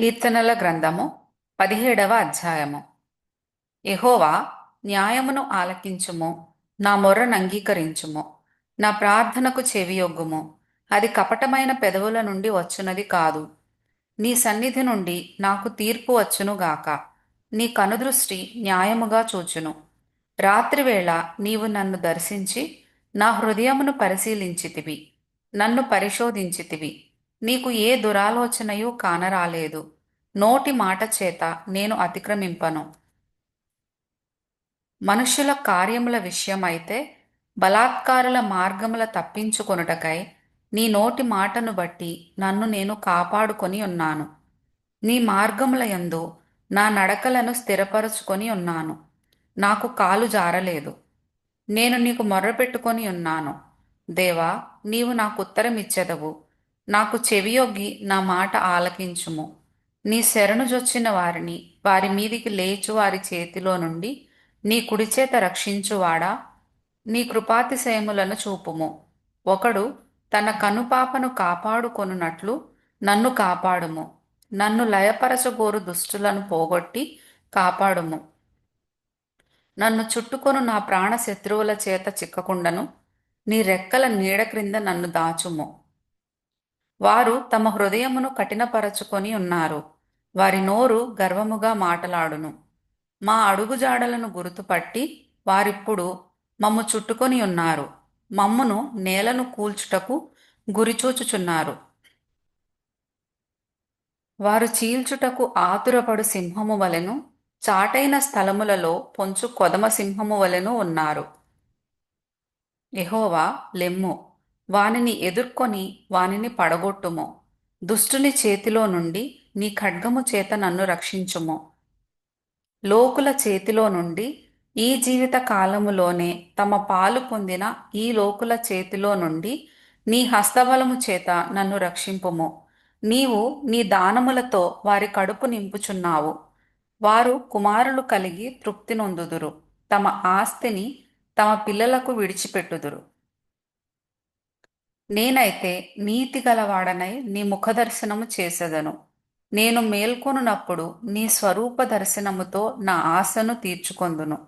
కీర్తనల గ్రంథము పదిహేడవ అధ్యాయము. యహోవా న్యాయమును ఆలకించుము నా మొర్రను అంగీకరించుము నా ప్రార్థనకు చెవియొగ్గుము. అది కపటమైన పెదవుల నుండి వచ్చునది కాదు. నీ సన్నిధి నుండి నాకు తీర్పు వచ్చునుగాక నీ కనుదృష్టి న్యాయముగా చూచును. రాత్రివేళ నీవు నన్ను దర్శించి నా హృదయమును పరిశీలించితివి నన్ను పరిశోధించితివి. నీకు ఏ దురాలోచనయు కానరాలేదు. నోటి మాట చేత నేను అతిక్రమింపను. మనుషుల కార్యముల విషయమైతే బలాత్కారుల మార్గముల తప్పించుకొనుటకై నీ నోటి మాటను బట్టి నన్ను నేను కాపాడుకొని ఉన్నాను. నీ మార్గముల యందు నా నడకలను స్థిరపరచుకొని ఉన్నాను. నాకు కాలు జారలేదు. నేను నీకు మొర్రపెట్టుకొని ఉన్నాను. దేవా నీవు నాకు ఉత్తరమిచ్చెదవు. నాకు చెవియొగ్గి నా మాట ఆలకించుము. నీ శరణు జొచ్చిన వారిని వారి మీదికి లేచు వారి చేతిలో నుండి నీ కుడిచేత రక్షించువాడా నీ కృపాతిశయములను చూపుము. ఒకడు తన కనుపాపను కాపాడుకొనున్నట్లు నన్ను కాపాడుము. నన్ను లయపరచగోరు దుష్టులను పోగొట్టి కాపాడుము. నన్ను చుట్టుకొను నా ప్రాణ శత్రువుల చేత చిక్కకుండను. నీ రెక్కల నీడ క్రింద నన్ను దాచుము. వారు తమ హృదయమును కఠినపరచుకొని ఉన్నారు. వారి నోరు గర్వముగా మాటలాడును. మా అడుగుజాడలను గుర్తుపట్టి వారిప్పుడు మమ్ము చుట్టుకొని ఉన్నారు. మమ్మును నేలను కూల్చుటకు గురిచూచుచున్నారు. వారు చీల్చుటకు ఆతురపడు సింహము వలెను చాటైన స్థలములలో పొంచు కొదమ సింహము వలెను ఉన్నారు. ఎహోవా లెమ్ము. వానిని ఎదుర్కొని వానిని పడగొట్టుము. దుష్టుని చేతిలో నుండి నీ ఖడ్గము చేత నన్ను రక్షించుము. లోకుల చేతిలో నుండి ఈ జీవిత కాలములోనే తమ పాలు పొందిన ఈ లోకుల చేతిలో నుండి నీ హస్తబలము చేత నన్ను రక్షింపుము. నీవు నీ దానములతో వారి కడుపు నింపుచున్నావు. వారు కుమారులు కలిగి తృప్తి నొందుదురు. తమ ఆస్తిని తమ పిల్లలకు విడిచిపెట్టుదురు. నేనైతే నీతి గలవాడనై నీ ముఖదర్శనము చేసేదను. నేను మేల్కొనున్నప్పుడు నీ స్వరూప దర్శనముతో నా ఆశను తీర్చుకొందును.